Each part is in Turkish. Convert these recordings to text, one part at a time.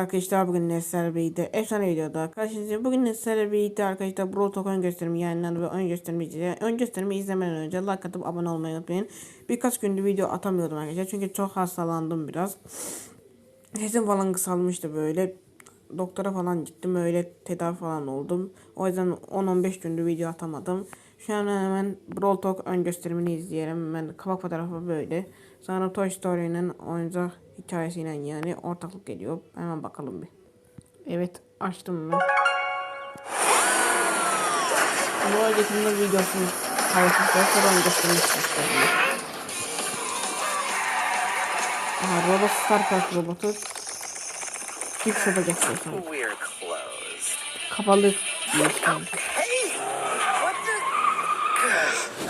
arkadaşlar bugün Nesler Bey'de efsane videoda karşınızdayım. Bugün Nesler Bey'de arkadaşlar Brawl Talk ön gösterimi yayınlandı ve ön gösterimi izleyeceğiz. Ön gösterimi izlemeden önce like atıp abone olmayı unutmayın. Birkaç gündür video atamıyordum arkadaşlar çünkü çok hastalandım biraz. Sesim falan kısalmıştı böyle. Doktora falan gittim öyle tedavi falan oldum. O yüzden 10-15 gündür video atamadım. Şu an hemen Brawl Talk ön gösterimini izleyelim. Ben kapak fotoğrafı böyle. Sonra Toy Story'nin oyuncak hikayesiyle yani ortaklık geliyor. Hemen bakalım bir. Evet açtım ben. Bu öncekinde videosunu paylaşmışlar. Sonra istedim. Aha robot Star Park robotu. Git şopa geçiyor sonra. We're closed. Kapalı diyor sanki. Hey! What the?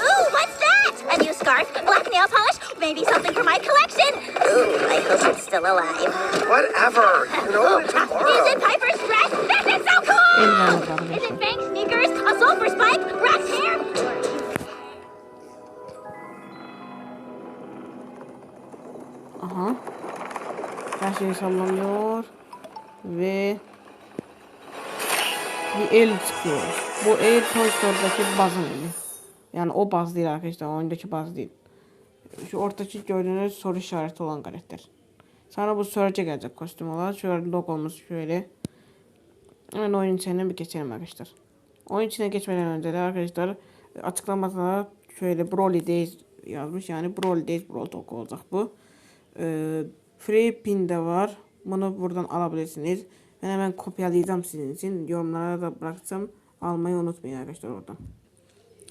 Ooh, what's that? A new scarf, black nail polish, maybe something for my collection. Ooh, I hope it's still alive. Whatever. You know Ooh, it is tomorrow. it Piper's dress? This is so cool! Is it Bank sneakers, a sulfur spike, Rex hair? Aha. Her şey sallanıyor. Ve bir el çıkıyor. Bu el Toy Story'daki bazın eli. Yani o baz değil arkadaşlar. Oyundaki baz değil. Şu ortadaki gördüğünüz soru işareti olan karakter. Sonra bu Surge'e gelecek kostüm olarak. Şöyle logomuz şöyle. Hemen oyun içine bir geçelim arkadaşlar. Oyun içine geçmeden önce de arkadaşlar açıklamasına şöyle Broly Days yazmış. Yani Broly Days Brawl Talk olacak bu. Ee, free pin de var. Bunu buradan alabilirsiniz. Ben hemen kopyalayacağım sizin için. Yorumlara da bırakacağım. Almayı unutmayın arkadaşlar oradan.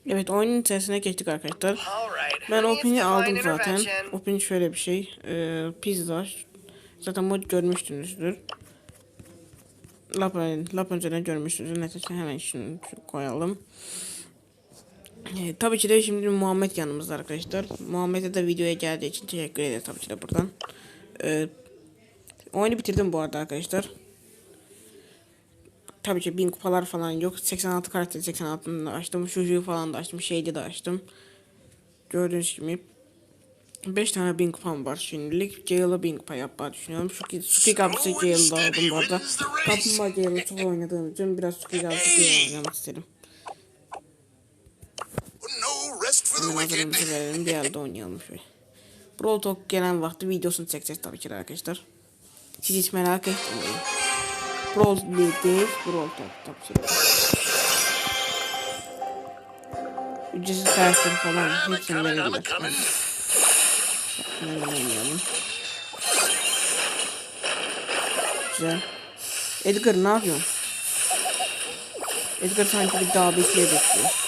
Evet oyunun içerisine geçtik arkadaşlar. Ben Opin'i aldım zaten. Opin şöyle bir şey. Ee, pizza. Zaten bu görmüşsünüzdür. Lap, lap önceden görmüşsünüzdür. Neyse hemen şunu şu koyalım. Ee, tabii ki de şimdi Muhammed yanımızda arkadaşlar. Muhammed'e de videoya geldiği için teşekkür ederim tabii ki de buradan. Ee, oyunu bitirdim bu arada arkadaşlar. Tabii ki 1000 kupalar falan yok. 86 karakter 86'ını da açtım. Şuju falan da açtım. Şeydi de açtım. Gördüğünüz gibi 5 tane 1000 kupam var şimdilik. Jail'a 1000 kupa yapmayı düşünüyorum. Şu Suki Gabs'ı Jail'da aldım bu arada. Kaplumbağa Jail'ı çok oynadığım için biraz Suki Gabs'ı Jail oynamak istedim. Hemen hazırımızı verelim. Diğer de oynayalım şöyle. Brawl Talk gelen vakti videosunu çekeceğiz tabii ki arkadaşlar. Siz hiç merak etmeyin. Brawl değil, Brawl ki de. Ücretsiz karakter falan hepsini coming. Hemen oynayalım. Güzel. Edgar ne yapıyorsun? Edgar sanki bir daha bekliyor bekliyor.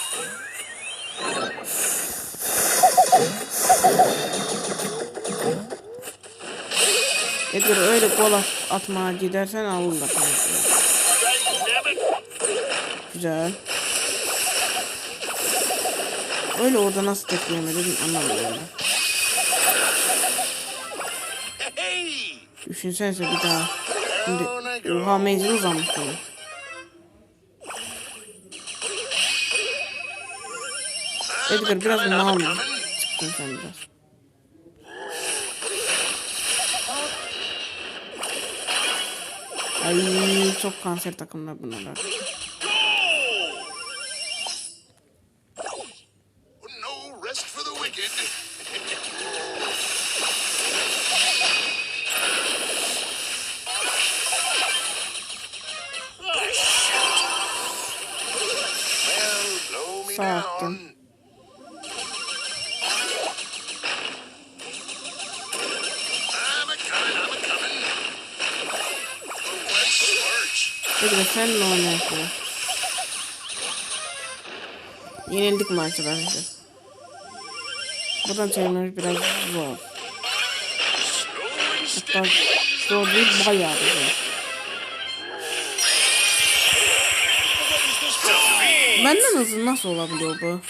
Edgar öyle gol at, atmaya gidersen alırlar. Güzel. Öyle orada nasıl tekleyemedim anlamıyorum. Düşünsenize bir daha. Şimdi oha menzil uzamış bunun. Edgar biraz mal mı? Çıktın sen biraz. Ay çok kanser takımlar bunlar. Me Sağ attım. Scorch. Edgar sen ne oynuyorsun? Yenildik maçı bence. Buradan çevirmemiz biraz zor. Hatta zor değil bayağı da zor. Benden hızlı nasıl olabiliyor bu?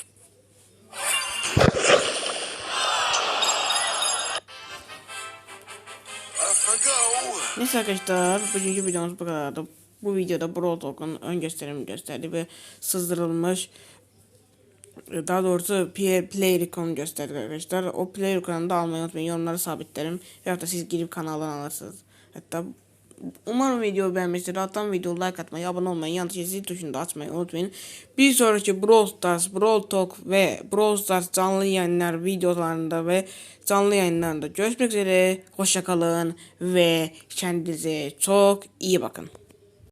Neyse arkadaşlar bugünkü videomuz bu kadardı. Bu videoda Brawl Talk'un ön gösterimini gösterdi ve sızdırılmış daha doğrusu play, icon gösterdik arkadaşlar. O play iconunu da almayı unutmayın. Yorumları sabitlerim. Veyahut da siz girip kanaldan alırsınız. Hatta Umarım videoyu beğenmiştir. Alttan video like atmayı, abone olmayı, yanlış zil tuşunu da açmayı unutmayın. Bir sonraki Brawl Stars, Brawl Talk ve Brawl Stars canlı yayınlar videolarında ve canlı yayınlarında görüşmek üzere. Hoşçakalın ve kendinize çok iyi bakın.